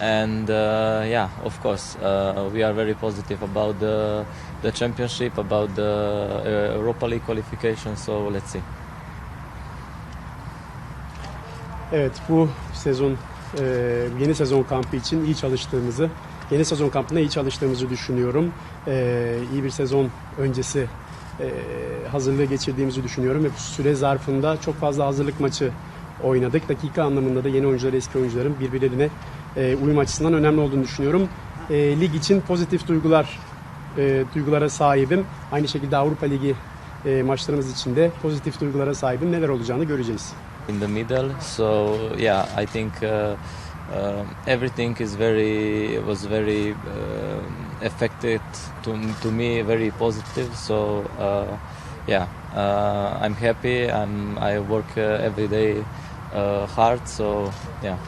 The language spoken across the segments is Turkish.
And uh, yeah, of course, uh, we are very positive about the the championship, about the uh, Europa League qualification. So let's see. Evet bu sezon e, yeni sezon kampı için iyi çalıştığımızı, yeni sezon kampına iyi çalıştığımızı düşünüyorum. E, iyi bir sezon öncesi e, hazırlığı geçirdiğimizi düşünüyorum ve bu süre zarfında çok fazla hazırlık maçı oynadık. Dakika anlamında da yeni oyuncular, eski oyuncuların birbirlerine e, uyum açısından önemli olduğunu düşünüyorum. E, lig için pozitif duygular e, duygulara sahibim. Aynı şekilde Avrupa Ligi e, maçlarımız için de pozitif duygulara sahibim. Neler olacağını göreceğiz. in the middle. So yeah, I think uh, uh, everything is very was very uh, affected to to me very positive. So uh, yeah, uh, I'm happy. I'm I work uh, every day uh, hard. So yeah.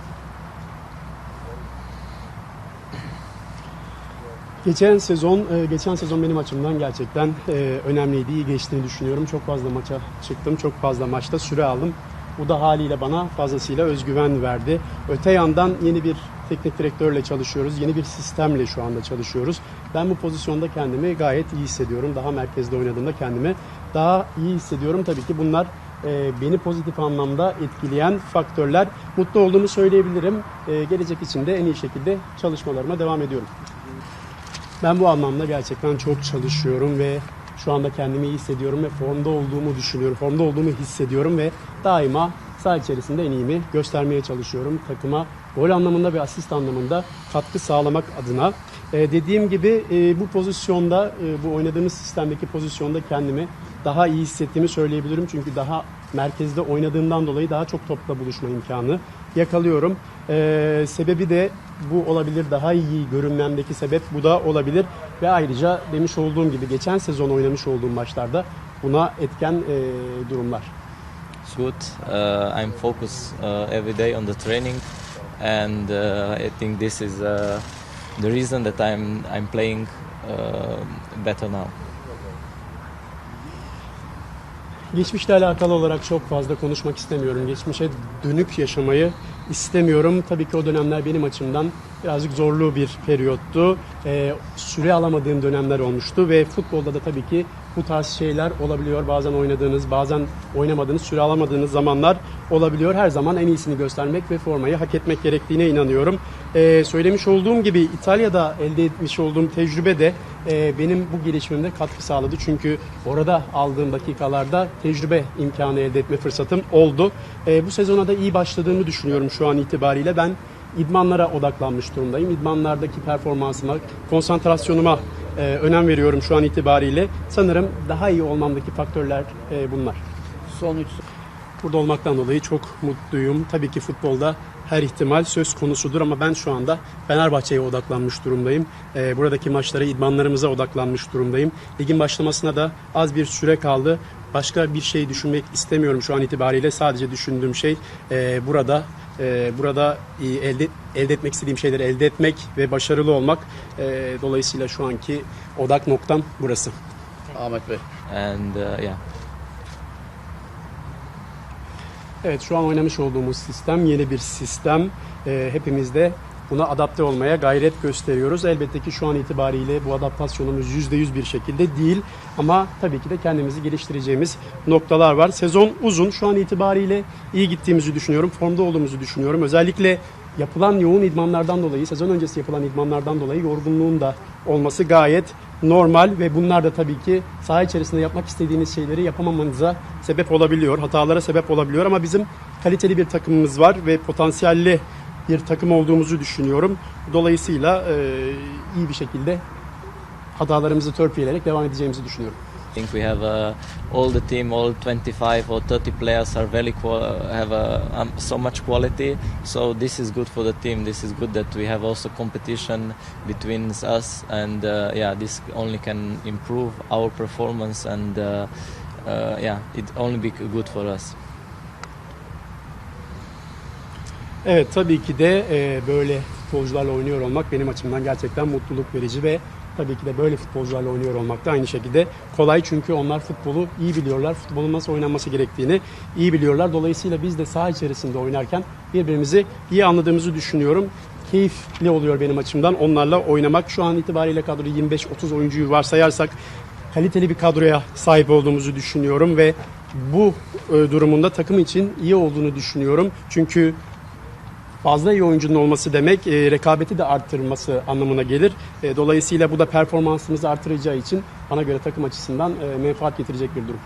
Geçen sezon, e, geçen sezon benim açımdan gerçekten e, önemliydi, iyi geçtiğini düşünüyorum. Çok fazla maça çıktım, çok fazla maçta süre aldım. Bu da haliyle bana fazlasıyla özgüven verdi. Öte yandan yeni bir teknik direktörle çalışıyoruz, yeni bir sistemle şu anda çalışıyoruz. Ben bu pozisyonda kendimi gayet iyi hissediyorum. Daha merkezde oynadığımda kendimi daha iyi hissediyorum. Tabii ki bunlar e, beni pozitif anlamda etkileyen faktörler. Mutlu olduğumu söyleyebilirim. Gelecek için de en iyi şekilde çalışmalarıma devam ediyorum. Ben bu anlamda gerçekten çok çalışıyorum ve şu anda kendimi iyi hissediyorum ve formda olduğumu düşünüyorum. Formda olduğumu hissediyorum ve daima saha içerisinde en iyimi göstermeye çalışıyorum. Takıma gol anlamında ve asist anlamında katkı sağlamak adına. Ee, dediğim gibi e, bu pozisyonda, e, bu oynadığımız sistemdeki pozisyonda kendimi daha iyi hissettiğimi söyleyebilirim. Çünkü daha merkezde oynadığımdan dolayı daha çok topla buluşma imkanı yakalıyorum. Ee, sebebi de bu olabilir. Daha iyi görünmemdeki sebep bu da olabilir. Ve ayrıca demiş olduğum gibi geçen sezon oynamış olduğum maçlarda buna etken e, durumlar. It's good. Uh, I'm focused uh, every day on the training, and uh, I think this is uh, the reason that I'm I'm playing uh, better now. Geçmişle alakalı olarak çok fazla konuşmak istemiyorum. Geçmişe dönük yaşamayı istemiyorum. Tabii ki o dönemler benim açımdan birazcık zorlu bir periyottu. Ee, süre alamadığım dönemler olmuştu ve futbolda da tabii ki bu tarz şeyler olabiliyor. Bazen oynadığınız, bazen oynamadığınız, süre alamadığınız zamanlar olabiliyor. Her zaman en iyisini göstermek ve formayı hak etmek gerektiğine inanıyorum. Ee, söylemiş olduğum gibi İtalya'da elde etmiş olduğum tecrübe de e, benim bu gelişimimde katkı sağladı. Çünkü orada aldığım dakikalarda tecrübe imkanı elde etme fırsatım oldu. E, bu sezona da iyi başladığımı düşünüyorum şu an itibariyle. Ben idmanlara odaklanmış durumdayım. İdmanlardaki performansıma, konsantrasyonuma e, önem veriyorum şu an itibariyle. Sanırım daha iyi olmamdaki faktörler e, bunlar. Son üç Burada olmaktan dolayı çok mutluyum. Tabii ki futbolda her ihtimal söz konusudur ama ben şu anda Fenerbahçe'ye odaklanmış durumdayım. Ee, buradaki maçlara, idmanlarımıza odaklanmış durumdayım. Ligin başlamasına da az bir süre kaldı. Başka bir şey düşünmek istemiyorum şu an itibariyle. Sadece düşündüğüm şey e, burada e, burada e, elde elde etmek istediğim şeyleri elde etmek ve başarılı olmak. E, dolayısıyla şu anki odak noktam burası. Ahmet Bey. And uh, yeah. Evet şu an oynamış olduğumuz sistem yeni bir sistem. Ee, hepimiz de buna adapte olmaya gayret gösteriyoruz. Elbette ki şu an itibariyle bu adaptasyonumuz %100 bir şekilde değil. Ama tabii ki de kendimizi geliştireceğimiz noktalar var. Sezon uzun. Şu an itibariyle iyi gittiğimizi düşünüyorum. Formda olduğumuzu düşünüyorum. Özellikle yapılan yoğun idmanlardan dolayı, sezon öncesi yapılan idmanlardan dolayı yorgunluğun da olması gayet normal ve bunlar da tabii ki saha içerisinde yapmak istediğiniz şeyleri yapamamanıza sebep olabiliyor, hatalara sebep olabiliyor ama bizim kaliteli bir takımımız var ve potansiyelli bir takım olduğumuzu düşünüyorum. Dolayısıyla e, iyi bir şekilde hatalarımızı törpüleyerek devam edeceğimizi düşünüyorum. Think we have uh, all the team, all 25 or 30 players are very have uh, um, so much quality. So this is good for the team. This is good that we have also competition between us, and uh, yeah, this only can improve our performance, and uh, uh, yeah, it only be good for us. Evet tabii ki de e, böyle futbolcularla oynuyor olmak benim açımdan gerçekten mutluluk verici ve tabii ki de böyle futbolcularla oynuyor olmak da aynı şekilde kolay çünkü onlar futbolu iyi biliyorlar. Futbolun nasıl oynanması gerektiğini iyi biliyorlar. Dolayısıyla biz de saha içerisinde oynarken birbirimizi iyi anladığımızı düşünüyorum. keyifli oluyor benim açımdan onlarla oynamak. Şu an itibariyle kadroyu 25-30 oyuncuyu varsayarsak kaliteli bir kadroya sahip olduğumuzu düşünüyorum ve bu e, durumunda takım için iyi olduğunu düşünüyorum. Çünkü fazla iyi oyuncunun olması demek e, rekabeti de arttırması anlamına gelir. E, dolayısıyla bu da performansımızı artıracağı için bana göre takım açısından e, menfaat getirecek bir durum.